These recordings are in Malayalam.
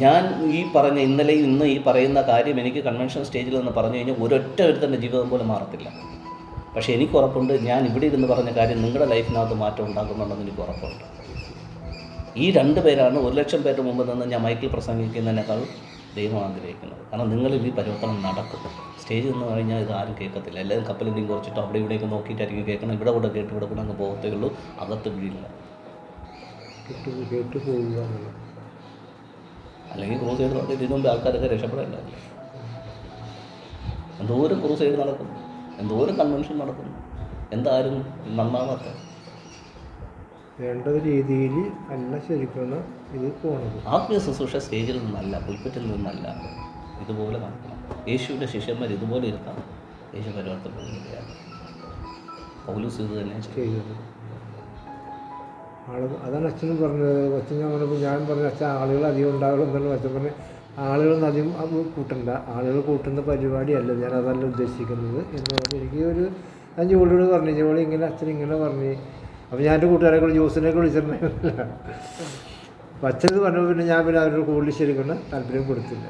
ഞാൻ ഈ പറഞ്ഞ ഇന്നലെ ഇന്ന് ഈ പറയുന്ന കാര്യം എനിക്ക് കൺവെൻഷൻ സ്റ്റേജിൽ നിന്ന് പറഞ്ഞു കഴിഞ്ഞാൽ ഒരൊറ്റ ഒരുത്തന്റെ ജീവിതം പോലും മാറത്തില്ല. പക്ഷേ എനിക്ക് ഉറപ്പുണ്ട് ഞാൻ ഇവിടെ ഇരുന്ന് പറഞ്ഞ കാര്യം നിങ്ങളുടെ ലൈഫിനകത്ത് മാറ്റം ഉണ്ടാക്കുന്നുണ്ടെന്ന് എനിക്ക് ഉറപ്പുണ്ട്. ഈ രണ്ട് പേരാണ് ഒരു ലക്ഷം പേരുടെ മുമ്പ് നിന്ന് ഞാൻ മൈക്കിൽ പ്രസംഗിക്കുന്നതിനേക്കാൾ ദൈവം ആഗ്രഹിക്കുന്നത്. കാരണം നിങ്ങളിൽ ഈ പരിവർത്തനം നടക്കും. സ്റ്റേജിൽ എന്ന് പറഞ്ഞാൽ ഇത് ആരും കേൾക്കത്തില്ല. എല്ലാവരും കപ്പലിന്റെയും കുറച്ചിട്ട് അവിടെ ഇവിടെയൊക്കെ നോക്കിയിട്ടായിരിക്കും കേൾക്കണം ഇവിടെ കൂടെ കേട്ട് ഇവിടെ കൂടെ അങ്ങ് പോകത്തേ ഉള്ളൂ. അകത്ത് വീഴില്ല കേട്ട് കേട്ട് എന്നുള്ളത്. അല്ലെങ്കിൽ ക്രൂസ് ചെയ്ത് നടത്തി ഇതിനു മുമ്പ് ആൾക്കാരൊക്കെ രക്ഷപ്പെടേണ്ടതല്ലേ എന്തോരം ക്രൂസ് ചെയ്ത് നടക്കുന്നു എന്തോരം കൺവെൻഷൻ നടക്കുന്നു എന്തായാലും നന്നാവാത്ത. വേണ്ട രീതിയിൽ അല്ല ഇത് പോകണം ആത്മീയ ശുശ്രൂഷ സ്റ്റേജിൽ നിന്നല്ല പുൽപ്പറ്റിൽ നിന്നല്ല. ഇതുപോലെ നടക്കണം. യേശുവിന്റെ ശിഷ്യന്മാർ ഇതുപോലെ ഇരുത്താം. യേശു പരിവർത്തനം പൗലൂസ് ഇത് തന്നെ ചെയ്തത്. ആൾ അതാണ് അച്ഛനും പറഞ്ഞത്. അച്ഛൻ ഞാൻ പറഞ്ഞപ്പോൾ ഞാൻ പറഞ്ഞ അച്ഛൻ ആളുകൾ അധികം ഉണ്ടാവുള്ളൂ അച്ഛൻ പറഞ്ഞു ആളുകളൊന്നും അധികം അത് കൂട്ടണ്ട. ആളുകൾ കൂട്ടുന്ന പരിപാടിയല്ല ഞാൻ അതല്ല ഉദ്ദേശിക്കുന്നത് എന്ന് പറഞ്ഞ് എനിക്ക് ഒരു ഞാൻ ജോലിയോട് പറഞ്ഞു. ജോലി ഇങ്ങനെ അച്ഛൻ ഇങ്ങനെ പറഞ്ഞു. അപ്പോൾ ഞാൻ എന്റെ കൂട്ടുകാരെ കൂടി ജോസിനെ വിളിച്ചിട്ടുണ്ടായിരുന്നില്ല അപ്പം അച്ഛനത് പറഞ്ഞപ്പോൾ പിന്നെ ഞാൻ പിന്നെ അവരോട് കൂടുതൽ ശരിക്കുന്ന താല്പര്യം കൊടുത്തില്ല.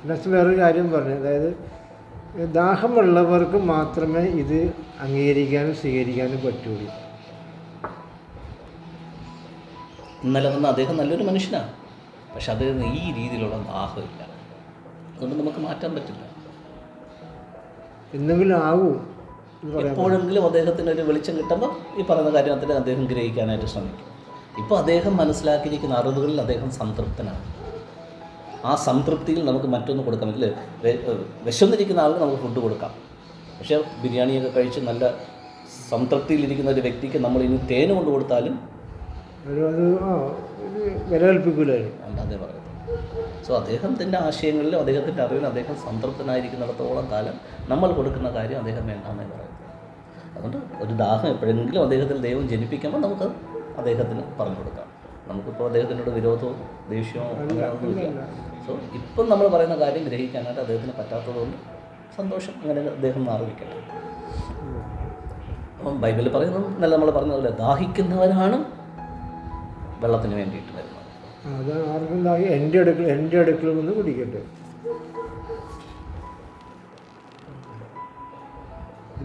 പിന്നെ അച്ഛൻ വേറൊരു കാര്യം പറഞ്ഞു. അതായത് ദാഹമുള്ളവർക്ക് മാത്രമേ ഇത് അംഗീകരിക്കാനും സ്വീകരിക്കാനും പറ്റുള്ളൂ. ഇന്നലെ വന്ന അദ്ദേഹം നല്ലൊരു മനുഷ്യനാണ്. പക്ഷെ അദ്ദേഹത്തിന് ഈ രീതിയിലുള്ള ദാഹമില്ല അതുകൊണ്ട് നമുക്ക് മാറ്റാൻ പറ്റില്ല. എന്തെങ്കിലും ആകൂ എപ്പോഴെങ്കിലും അദ്ദേഹത്തിന് ഒരു വെളിച്ചം കിട്ടുമ്പോൾ ഈ പറയുന്ന കാര്യത്തിൽ അദ്ദേഹം ഗ്രഹിക്കാനായിട്ട് ശ്രമിക്കും. ഇപ്പോൾ അദ്ദേഹം മനസ്സിലാക്കിയിരിക്കുന്ന അറിവുകളിൽ അദ്ദേഹം സംതൃപ്തനാണ്. ആ സംതൃപ്തിയിൽ നമുക്ക് മറ്റൊന്ന് കൊടുക്കണമെങ്കിൽ വിശന്നിരിക്കുന്ന ആളിന് നമുക്ക് ഫുഡ് കൊടുക്കാം. പക്ഷേ ബിരിയാണിയൊക്കെ കഴിച്ച് നല്ല സംതൃപ്തിയിലിരിക്കുന്ന ഒരു വ്യക്തിക്ക് നമ്മൾ ഇനി തേന് കൊണ്ട് കൊടുത്താലും ഒരു അത് ആ ഒരു വില അല്ലാതെ പറയുന്നത് സോ അദ്ദേഹത്തിന്റെ ആശയങ്ങളിൽ അദ്ദേഹത്തിന്റെ അറിവിൽ അദ്ദേഹം സംതൃപ്തനായിരിക്കുന്നിടത്തോളം കാലം നമ്മൾ കൊടുക്കുന്ന കാര്യം അദ്ദേഹം വേണ്ടാന്നേ പറയുന്നത് അതുകൊണ്ട് ഒരു ദാഹം എപ്പോഴെങ്കിലും അദ്ദേഹത്തിൽ ദൈവം ജനിപ്പിക്കുമ്പോൾ നമുക്ക് അദ്ദേഹത്തിന് പറഞ്ഞു കൊടുക്കാം. നമുക്കിപ്പോൾ അദ്ദേഹത്തിനോട് വിരോധവും ദേഷ്യവും ഒന്നുമില്ല സോ ഇപ്പം നമ്മൾ പറയുന്ന കാര്യം ഗ്രഹിക്കാനായിട്ട് അദ്ദേഹത്തിന് പറ്റാത്തതുകൊണ്ട് സന്തോഷം അങ്ങനെ അദ്ദേഹം മാറിയിരിക്കട്ടെ അപ്പം ബൈബിളിൽ പറയുന്നത് നല്ല നമ്മൾ പറഞ്ഞതുപോലെ ദാഹിക്കുന്നവരാണ് വെള്ളത്തിന് വേണ്ടിയിട്ട് വരുന്നത്. അത് ആർക്കും ദാഹി എന്റെ അടുക്കൽ എന്റെ അടുക്കൽ നിന്ന് കുടിക്കട്ടെ.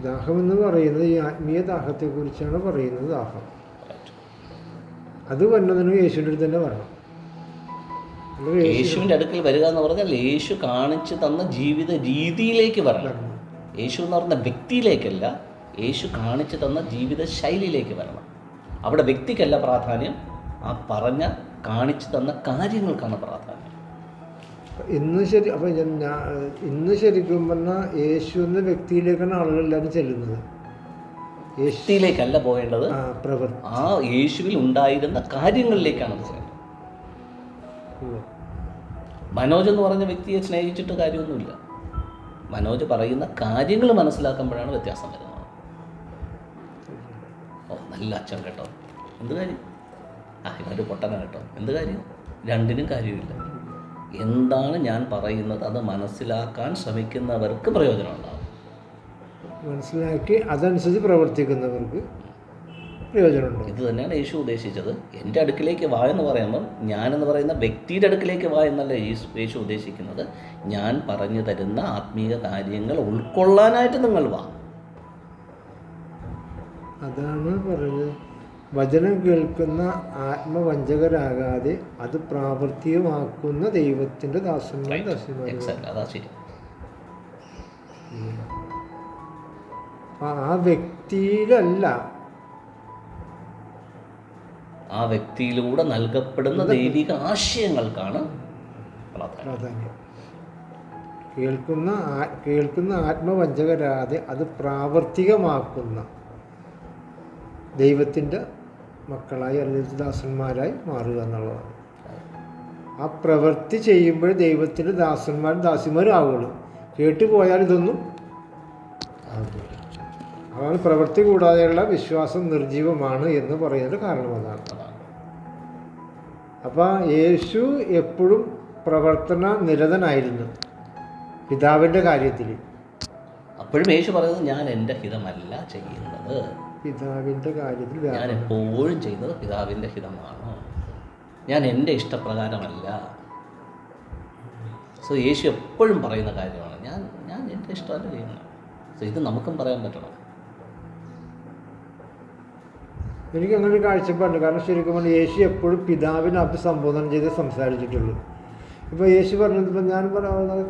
ദാഹം എന്ന് പറയുന്നത് ഈ ആത്മീയ ദാഹത്തെക്കുറിച്ചാണ് പറയുന്നത് ദാഹം. അത് വന്നതിന് യേശുവിന്റെ അടുത്ത് തന്നെ വരണം. യേശുവിന്റെ അടുക്കൽ വരിക എന്ന് പറഞ്ഞാൽ യേശു കാണിച്ചു തന്ന ജീവിത രീതിയിലേക്ക് വരണം. വരണം. യേശു എന്ന് പറഞ്ഞ വ്യക്തിയിലേക്കല്ല യേശു കാണിച്ചു തന്ന ജീവിത ശൈലിയിലേക്ക് വരണം. അവിടെ വ്യക്തിക്കല്ല പ്രാധാന്യം ആ പറഞ്ഞ കാണിച്ചു തന്ന കാര്യങ്ങൾക്കാണ് പ്രാധാന്യം. ഇന്ന് ശരി അപ്പം ഞാൻ ഇന്ന് ശരിക്കും പറഞ്ഞാൽ യേശു എന്ന വ്യക്തിയിലേക്കാണ് ആളുകളെല്ലാവരും ചെല്ലുന്നത്. വ്യക്തിയിലേക്കല്ല പോകേണ്ടത്. ആ യേശുവിൽ ഉണ്ടായിരുന്ന കാര്യങ്ങളിലേക്കാണ് മനോജ് എന്ന് പറഞ്ഞ വ്യക്തിയെ സ്നേഹിച്ചിട്ട് കാര്യമൊന്നുമില്ല. മനോജ് പറയുന്ന കാര്യങ്ങൾ മനസ്സിലാക്കുമ്പോഴാണ് വ്യത്യാസം വരുന്നത്. ഓ നല്ല അച്ഛൻ കേട്ടോ. എന്ത് കാര്യം? ആ പൊട്ടനാണ് പൊട്ടന കേട്ടോ. എന്ത് കാര്യം? രണ്ടിനും കാര്യമില്ല. എന്താണ് ഞാൻ പറയുന്നത്? അത് മനസ്സിലാക്കാൻ ശ്രമിക്കുന്നവർക്ക് പ്രയോജനം ഉണ്ടാവും മനസ്സിലാക്കി അതനുസരിച്ച് പ്രവർത്തിക്കുന്നവർക്ക് പ്രയോജനമുണ്ട് ഇത് തന്നെയാണ് യേശു ഉദ്ദേശിച്ചത്. എന്റെ അടുക്കിലേക്ക് വാ എന്ന് പറയുമ്പം ഞാനെന്ന് പറയുന്ന വ്യക്തിയുടെ അടുക്കിലേക്ക് വാ എന്നല്ല യേശു യേശു ഉദ്ദേശിക്കുന്നത്. ഞാൻ പറഞ്ഞു തരുന്ന ആത്മീയ കാര്യങ്ങൾ ഉൾക്കൊള്ളാനായിട്ട് നിങ്ങൾ വാ. അതാണ് പറഞ്ഞത്. വചനം കേൾക്കുന്ന ആത്മവഞ്ചകരാകാതെ അത് പ്രാവർത്തികമാക്കുന്ന ദൈവത്തിന്റെ ദാസന്മാർ എക്സാക്ട് ആ വ്യക്തിയിലല്ല. ആ വ്യക്തിയിലൂടെ നൽകപ്പെടുന്ന ദൈവിക ആശയങ്ങൾക്കാണ് പ്രാധാന്യം. കേൾക്കുന്ന കേൾക്കുന്ന ആത്മവഞ്ചകരാതെ അത് പ്രാവർത്തികമാക്കുന്ന ദൈവത്തിന്റെ മക്കളായി അല്ലെങ്കിൽ ദാസന്മാരായി മാറുക എന്നുള്ളതാണ്. ആ പ്രവൃത്തി ചെയ്യുമ്പോൾ ദൈവത്തിന്റെ ദാസന്മാരും ദാസിമാരും ആവുള്ളൂ. കേട്ടുപോയാൽ ഇതൊന്നും ആകില്ല അതാണ് പ്രവൃത്തി കൂടാതെയുള്ള വിശ്വാസം നിർജീവമാണ് എന്ന് പറയുന്നതിന്റെ കാരണം അതാണ്. അപ്പോൾ യേശു എപ്പോഴും പ്രവർത്തന നിരതനായിരുന്നു പിതാവിന്റെ കാര്യത്തിൽ. അപ്പോഴും യേശു പറയുന്നത് ഞാൻ എന്റെ ഹിതമല്ല ചെയ്യുന്നത്. പിതാവിന്റെ കാര്യത്തിൽ ഞാൻ എപ്പോഴും ചെയ്യുന്നത് പിതാവിന്റെ ഹിതമാണ്. ഞാൻ എന്റെ ഇഷ്ടപ്രകാരമല്ല. സോ യേശു എപ്പോഴും പറയുന്ന കാര്യമാണ് ഞാൻ ഞാൻ എന്റെ ഇഷ്ടമല്ല ചെയ്യുന്നത്. സോ ഇത് നമുക്കും പറയാൻ പറ്റണം. എനിക്ക് അങ്ങനെ ഒരു കാഴ്ചപ്പാടുണ്ട് കാരണം ശരിക്കും പറഞ്ഞാൽ യേശു എപ്പോഴും പിതാവിനെ അഭിസംബോധന ചെയ്ത് സംസാരിച്ചിട്ടുള്ളൂ. ഇപ്പോൾ യേശു പറഞ്ഞത് ഇപ്പം ഞാൻ പറയുന്നത്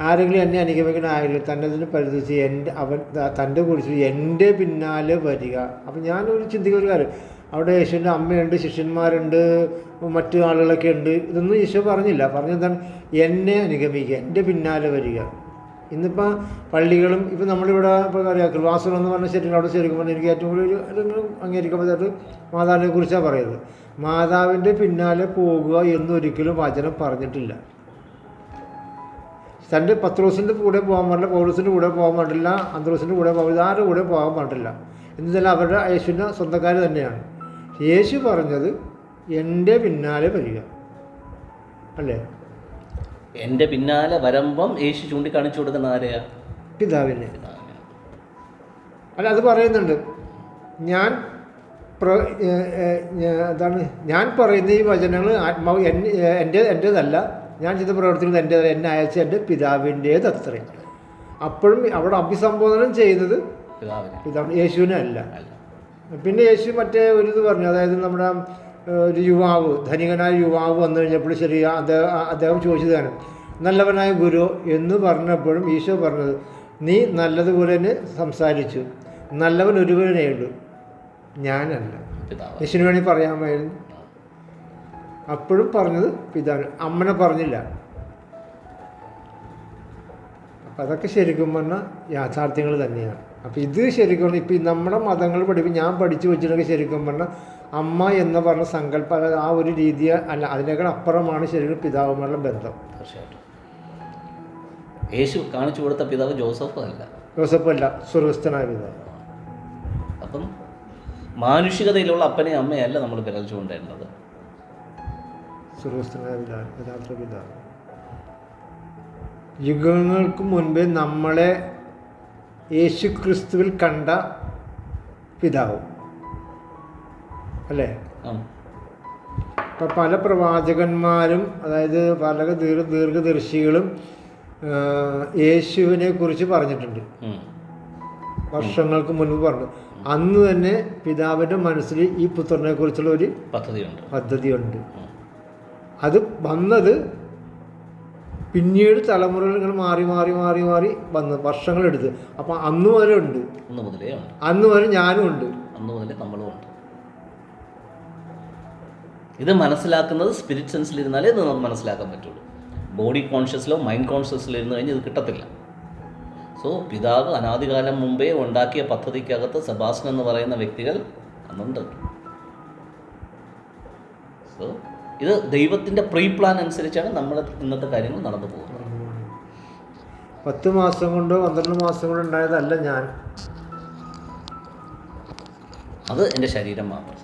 ആരെങ്കിലും എന്നെ അനുഗമിക്കുന്ന തന്റെ തന്നെ അതിന് പരിധിച്ച് എന്റെ അവൻ തന്റെ കുറിച്ച് എന്റെ പിന്നാലെ വരിക. അപ്പം ഞാനൊരു ചിന്തിക്കുന്ന ഒരു കാര്യം. അവിടെ യേശുവിന്റെ അമ്മയുണ്ട് ശിഷ്യന്മാരുണ്ട് മറ്റു ആളുകളൊക്കെ ഉണ്ട്. ഇതൊന്നും യേശു പറഞ്ഞില്ല. പറഞ്ഞെന്താണ് എന്നെ അനുഗമിക്കുക എന്റെ പിന്നാലെ വരിക. ഇന്നിപ്പോൾ പള്ളികളും ഇപ്പം നമ്മളിവിടെ ഇപ്പോൾ അറിയാം കൃവാസുകൾ എന്ന് പറഞ്ഞാൽ ശരിക്കും അവിടെ ശരിക്കും പറഞ്ഞാൽ എനിക്ക് ഏറ്റവും കൂടുതൽ പറ്റാത്ത മാതാവിനെ കുറിച്ചാണ് പറയുന്നത്. മാതാവിന്റെ പിന്നാലെ പോകുക എന്നൊരിക്കലും വചനം പറഞ്ഞിട്ടില്ല. തന്റെ പത്രോസിന്റെ കൂടെ പോകാൻ പാടില്ല പൗലോസിന്റെ കൂടെ പോകാൻ പാടില്ല അന്ത്രോസിന്റെ കൂടെ പോകാൻ ആരുടെ കൂടെ പോകാൻ പാടില്ല എന്നുവെച്ചാൽ അവരുടെ യേശുവിന്റെ സ്വന്തക്കാർ തന്നെയാണ്. യേശു പറഞ്ഞത് എന്റെ പിന്നാലെ വരിക. അല്ലേ? എന്റെ പിന്നാലെ വരുമ്പം യേശു ചൂണ്ടിക്കാണിച്ചു കൊടുക്കുന്ന ആരെയാ? പിതാവിനെ. അല്ല അത് പറയുന്നുണ്ട്. ഞാൻ എന്താണ്? ഞാൻ പറയുന്ന ഈ വചനങ്ങൾ ആത്മാവ് എന്റെ എന്റേതല്ല ഞാൻ ചെയ്ത പ്രവർത്തിക്കുന്നത് എന്റെ എന്നെ അയച്ച എന്റെ പിതാവിന്റേത് അത്രയും. അപ്പോഴും അവിടെ അഭിസംബോധനം ചെയ്യുന്നത് പിതാവിനെ പിതാവ് യേശുവിനെ അല്ല. പിന്നെ യേശു മറ്റേ ഒരു ഇത് പറഞ്ഞു അതായത് നമ്മുടെ ഒരു യുവാവ് ധനികനായ യുവാവ് വന്നു കഴിഞ്ഞപ്പോൾ ശരി അദ്ദേഹം അദ്ദേഹം ചോദിച്ചതാണ് നല്ലവനായ ഗുരു എന്ന് പറഞ്ഞപ്പോഴും ഈശോ പറഞ്ഞത് നീ നല്ലതുപോലെ തന്നെ സംസാരിച്ചു. നല്ലവൻ ഒരുവനേ ഉള്ളൂ ഞാനല്ല. യേശുവിന് വേണമെങ്കിൽ പറയാമായിരുന്നു. അപ്പോഴും പറഞ്ഞത് പിതാവിന് അമ്മനെ പറഞ്ഞില്ല. അപ്പം അതൊക്കെ ശരിക്കും പറഞ്ഞാൽ യാഥാർത്ഥ്യങ്ങൾ തന്നെയാണ്. അപ്പോൾ ഇത് ശരിക്കും പറഞ്ഞാൽ ഇപ്പം നമ്മുടെ മതങ്ങൾ പഠിപ്പ് ഞാൻ പഠിച്ചു വെച്ചിട്ടൊക്കെ ശരിക്കും പറഞ്ഞാൽ അമ്മ എന്ന് പറഞ്ഞ സങ്കല്പ ആ ഒരു രീതി അല്ല അതിനേക്കാൾ അപ്പുറമാണ് ശരിക്കും പിതാവുമായുള്ള ബന്ധം. തീർച്ചയായിട്ടും. യേശു കാണിച്ചു കൊടുത്ത പിതാവ് ജോസഫ് അല്ല. ജോസഫ് അല്ല സ്വർഗസ്ഥനായ പിതാവ്. അപ്പം മാനുഷികതയിലുള്ള അപ്പനെയും അമ്മയല്ല നമ്മൾ വിരൽ ചൂണ്ടേണ്ടത് പിതാവ് യഥാർത്ഥ പിതാവ് യുഗങ്ങൾക്ക് മുൻപേ നമ്മളെ യേശു ക്രിസ്തുവിൽ കണ്ട പിതാവ്. അല്ലേ? ഇപ്പം പല പ്രവാചകന്മാരും അതായത് പല ദീർഘ ദീർഘദർശികളും യേശുവിനെ കുറിച്ച് പറഞ്ഞിട്ടുണ്ട്. വർഷങ്ങൾക്ക് മുൻപ് പറഞ്ഞു. അന്ന് തന്നെ പിതാവിന്റെ മനസ്സിൽ ഈ പുത്രനെ കുറിച്ചുള്ള ഒരു പദ്ധതിയുണ്ട്. പദ്ധതിയുണ്ട്. അത് വന്നത് പിന്നീട് തലമുറകൾ മാറി മാറി മാറി മാറി വന്ന് വർഷങ്ങളെടുത്ത്. അപ്പം അന്ന് മുതലേ ഉണ്ട്. അന്ന് മുതലേ അന്ന് മുതൽ ഞാനും ഉണ്ട്. അന്ന് മുതലേ നമ്മളും ഉണ്ട്. ഇത് മനസ്സിലാക്കുന്നത് സ്പിരിറ്റ് സെൻസിൽ ഇരുന്നാലേ ഇത് നമുക്ക് മനസ്സിലാക്കാൻ പറ്റുള്ളൂ. ബോഡി കോൺഷ്യസിലോ മൈൻഡ് കോൺഷ്യസിലോ ഇരുന്ന് കഴിഞ്ഞാൽ ഇത് കിട്ടത്തില്ല. സോ പിതാവ് അനാദികാലം മുമ്പേ ഉണ്ടാക്കിയ പദ്ധതിക്കകത്ത് സെബാസ്റ്റൻ എന്ന് പറയുന്ന വ്യക്തികൾ അന്നുണ്ട്. സോ ഇത് ദൈവത്തിന്റെ പ്രീ പ്ലാൻ അനുസരിച്ചാണ് നമ്മൾ ഇന്നത്തെ കാര്യങ്ങൾ നടന്നു പോകുന്നത്. പത്ത് മാസം കൊണ്ടോ പന്ത്രണ്ട് മാസം കൊണ്ടോ ഉണ്ടായതല്ല ഞാൻ. അത് എന്റെ ശരീരം മാത്രം.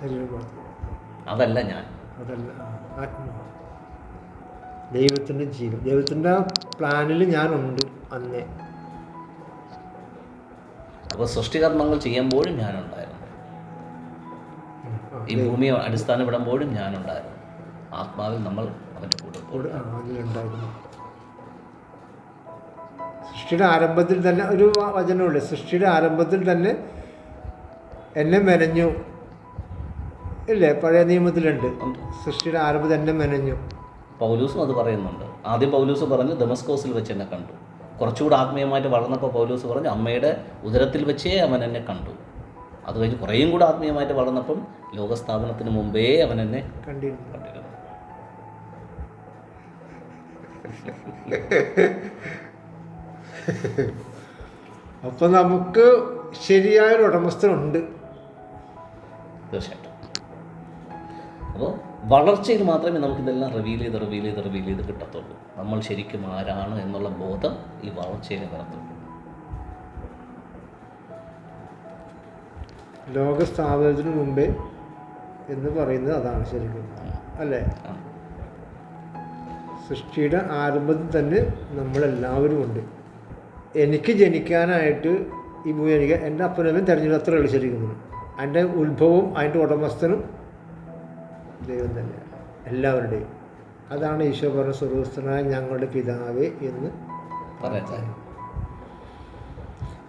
അതല്ല ഞാൻ. അതല്ല ദൈവത്തിന്റെ ജീവൻ. ദൈവത്തിന്റെ പ്ലാനിൽ ഞാനുണ്ട് അന്നേ. അപ്പോൾ സൃഷ്ടികർമ്മങ്ങൾ ചെയ്യുമ്പോഴും ഞാനുണ്ടായിരുന്നു ഈ ഭൂമിയെ അടിസ്ഥാനപ്പെടുമ്പോഴും ഞാനുണ്ടായിരുന്നു ആത്മാവിൽ നമ്മൾ അവന്റെ കൂടെ ഉണ്ടായിരുന്നു. സൃഷ്ടിയുടെ ആരംഭത്തിൽ തന്നെ ഒരു വചനമുണ്ട്. സൃഷ്ടിയുടെ ആരംഭത്തിൽ തന്നെ എന്നെ മെനഞ്ഞു. ഇല്ലേ? പഴയ നിയമത്തിലുണ്ട്. സൃഷ്ടിയുടെ ആരംഭത്തിൽ എന്നെ മെനഞ്ഞു. പൗലൂസും അത് പറയുന്നുണ്ട്. ആദ്യം പൗലൂസ് പറഞ്ഞു ഡെമസ്കോസിൽ വെച്ച് എന്നെ കണ്ടു. കുറച്ചുകൂടെ ആത്മീയമായിട്ട് വളർന്നപ്പോൾ പൗലൂസ് പറഞ്ഞു അമ്മയുടെ ഉദരത്തിൽ വെച്ചേ അവൻ എന്നെ കണ്ടു. അത് കഴിഞ്ഞ് കുറേയും കൂടെ ആത്മീയമായിട്ട് വളർന്നപ്പം ലോകസ്ഥാപനത്തിന് മുമ്പേ അവൻ എന്നെ കണ്ടിരുന്നു. കണ്ടിരുന്നു. അപ്പം നമുക്ക് ശരിയായ ശരിയായൊരു ഉടമസ്ഥനുണ്ട്. തീർച്ചയായിട്ടും. അപ്പോൾ വളർച്ചയിൽ മാത്രമേ നമുക്ക് ഇതെല്ലാം റിവീൽ ചെയ്ത് റിവീൽ ചെയ്ത് റിവീൽ ചെയ്ത് കിട്ടത്തുള്ളൂ. നമ്മൾ ശരിക്കും ആരാണ് എന്നുള്ള ബോധം ഈ വളർച്ചയിൽ വരത്തുള്ളൂ ലോകസ്ഥാപനത്തിന് മുമ്പേ എന്ന് പറയുന്നത് അതാണ് ശരിക്കും. അല്ലേ. സൃഷ്ടിയുടെ ആരംഭത്തിൽ തന്നെ നമ്മളെല്ലാവരും ഉണ്ട്. എനിക്ക് ജനിക്കാനായിട്ട് ഈ ഭൂമി എനിക്ക് എന്റെ അപ്പനമ്മയും തിരഞ്ഞെടുത്ത് അത്ര ശരിക്കും. അതിന്റെ ഉത്ഭവവും അതിന്റെ ഉടമസ്ഥനും ദൈവം തന്നെയാണ് എല്ലാവരുടെയും. അതാണ് ഈശോ പറഞ്ഞ സ്വർഗസ്ഥനായ ഞങ്ങളുടെ പിതാവേ എന്ന് പറയാൻ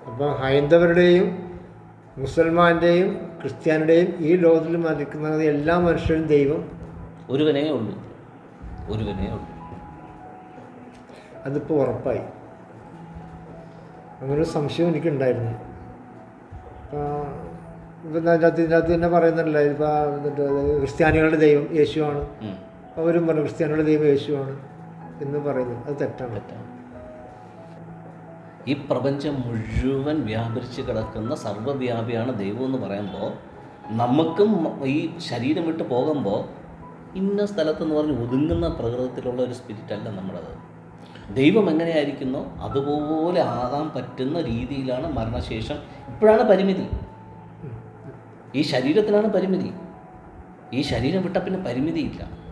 അപ്പം ഹൈന്ദവരുടെയും മുസൽമാന്റെയും ക്രിസ്ത്യാനിയുടെയും ഈ ലോകത്തിൽ മരിക്കുന്ന എല്ലാ മനുഷ്യരും ദൈവം. ഒരുവനേ ഉള്ളൂ. ഒരുവനേ ഉള്ളൂ. അതിപ്പോൾ ഉറപ്പായി. അങ്ങനൊരു സംശയം എനിക്കുണ്ടായിരുന്നു. ഇപ്പം അതിന്റെ അകത്ത് ഇതിന്റെ ഇതിനകത്ത് തന്നെ പറയുന്നുണ്ടല്ലോ ഇപ്പം എന്നിട്ട് ക്രിസ്ത്യാനികളുടെ ദൈവം യേശുവാണ്. അവരും പറഞ്ഞു ക്രിസ്ത്യാനികളുടെ ദൈവം യേശുവാണ് എന്ന് പറയുന്നു. അത് തെറ്റാണ്. തെറ്റാണ്. ഈ പ്രപഞ്ചം മുഴുവൻ വ്യാപരിച്ച് കിടക്കുന്ന സർവവ്യാപിയാണ് ദൈവം എന്ന് പറയുമ്പോൾ നമുക്കും ഈ ശരീരം വിട്ട് പോകുമ്പോൾ ഇന്ന സ്ഥലത്തെന്ന് പറഞ്ഞ് ഒതുങ്ങുന്ന പ്രകൃതത്തിലുള്ള ഒരു സ്പിരിറ്റ് അല്ല നമ്മളത്. ദൈവം എങ്ങനെയായിരിക്കുന്നോ അതുപോലെ ആകാൻ പറ്റുന്ന രീതിയിലാണ് മരണശേഷം ഇപ്പോഴാണ് പരിമിതി. ഈ ശരീരത്തിനാണ് പരിമിതി. ഈ ശരീരം വിട്ട പിന്നെ പരിമിതിയില്ല.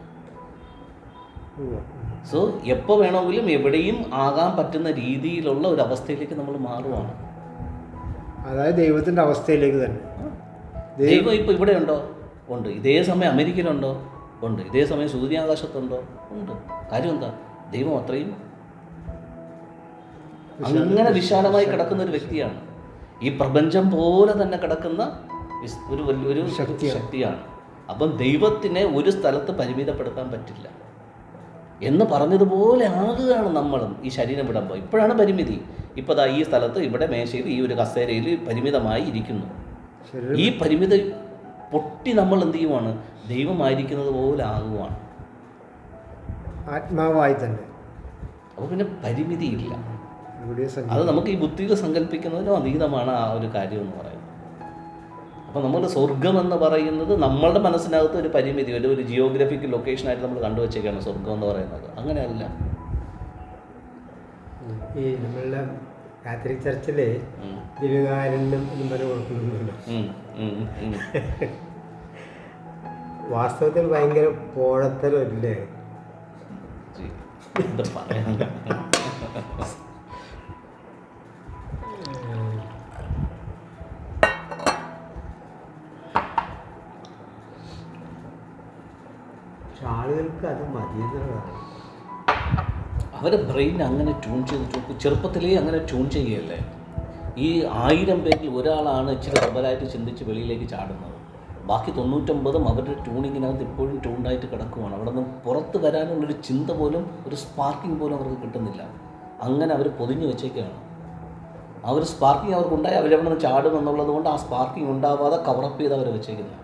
സോ എപ്പോൾ വേണമെങ്കിലും എവിടെയും ആകാൻ പറ്റുന്ന രീതിയിലുള്ള ഒരു അവസ്ഥയിലേക്ക് നമ്മൾ മാറുവാണ്. അതായത് ദൈവത്തിന്റെ അവസ്ഥയിലേക്ക് തന്നെ. ദൈവം ഇപ്പോൾ ഇവിടെ ഉണ്ടോ? ഉണ്ട്. ഇതേ സമയം അമേരിക്കയിലുണ്ടോ? ഉണ്ട്. ഇതേ സമയം സൂര്യാകാശത്തുണ്ടോ? ഉണ്ട്. കാര്യം എന്താ? ദൈവം അത്രയും അങ്ങനെ വിശാലമായി കിടക്കുന്ന ഒരു വ്യക്തിയാണ്. ഈ പ്രപഞ്ചം പോലെ തന്നെ കിടക്കുന്ന ഒരു വലിയൊരു ശക്തിയാണ്. അപ്പം ദൈവത്തിനെ ഒരു സ്ഥലത്ത് പരിമിതപ്പെടുത്താൻ പറ്റില്ല. എന്ന് പറഞ്ഞതുപോലെ ആകുകയാണ് നമ്മളും ഈ ശരീരം വിടുമ്പോൾ. ഇപ്പോഴാണ് പരിമിതി. ഇപ്പോൾ ദാ ഈ സ്ഥലത്ത് ഇവിടെ മേശയിൽ ഈ ഒരു കസേരയിൽ പരിമിതമായി ഇരിക്കുന്നു. ഈ പരിമിത പൊട്ടി നമ്മൾ എന്ത് ചെയ്യുവാണ്? ദൈവമായിരിക്കുന്നത് പോലെ ആകുവാണ്. ആത്മാവായി തന്നെ. അപ്പോൾ പിന്നെ പരിമിതിയില്ല. അത് നമുക്ക് ഈ ബുദ്ധിയിൽ സങ്കല്പിക്കുന്നതിനും അതീതമാണ് ആ ഒരു കാര്യം എന്ന് പറയുന്നത്. അപ്പോൾ നമ്മൾ സ്വർഗം എന്ന് പറയുന്നത് നമ്മളുടെ മനസ്സിനകത്ത് ഒരു പരിമിതി ഒരു ഒരു ജിയോഗ്രഫിക്കൽ ലൊക്കേഷനായിട്ട് നമ്മൾ കണ്ടുവച്ചേക്കാണ് സ്വർഗം എന്ന് പറയുന്നത്. അങ്ങനെയല്ല. ഈ നമ്മളുടെ എന്നും പറഞ്ഞ് കൊടുക്കുന്നുണ്ടല്ലോ. ഉം, ഉം. വാസ്തവത്തിൽ ഭയങ്കര പോഴത്തരല്ലേ അത് അവരെ ബ്രെയിൻ അങ്ങനെ ട്യൂൺ ചെയ്ത് ചെറുപ്പത്തിലേ അങ്ങനെ ട്യൂൺ ചെയ്യുകയല്ലേ? ഈ ആയിരം പേരിൽ ഒരാളാണ് ഇച്ചിരി പ്രബലമായിട്ട് ചിന്തിച്ച് വെളിയിലേക്ക് ചാടുന്നത്. ബാക്കി തൊണ്ണൂറ്റൊമ്പതും അവരുടെ ട്യൂണിങ്ങിനകത്ത് ഇപ്പോഴും ട്യൂണ്ടായിട്ട് കിടക്കുവാണ്. അവിടെ നിന്ന് പുറത്ത് വരാനുള്ളൊരു ചിന്ത പോലും ഒരു സ്പാർക്കിംഗ് പോലും അവർക്ക് കിട്ടുന്നില്ല. അങ്ങനെ അവർ പൊതിഞ്ഞു വെച്ചേക്കാണ്. ആ ഒരു സ്പാർക്കിംഗ് അവർക്കുണ്ടായി. അവരവിടെ നിന്ന് ചാടും എന്നുള്ളത് കൊണ്ട് ആ സ്പാർക്കിംഗ് ഉണ്ടാവാതെ കവറപ്പ് ചെയ്ത് അവർ വെച്ചേക്കുന്നത്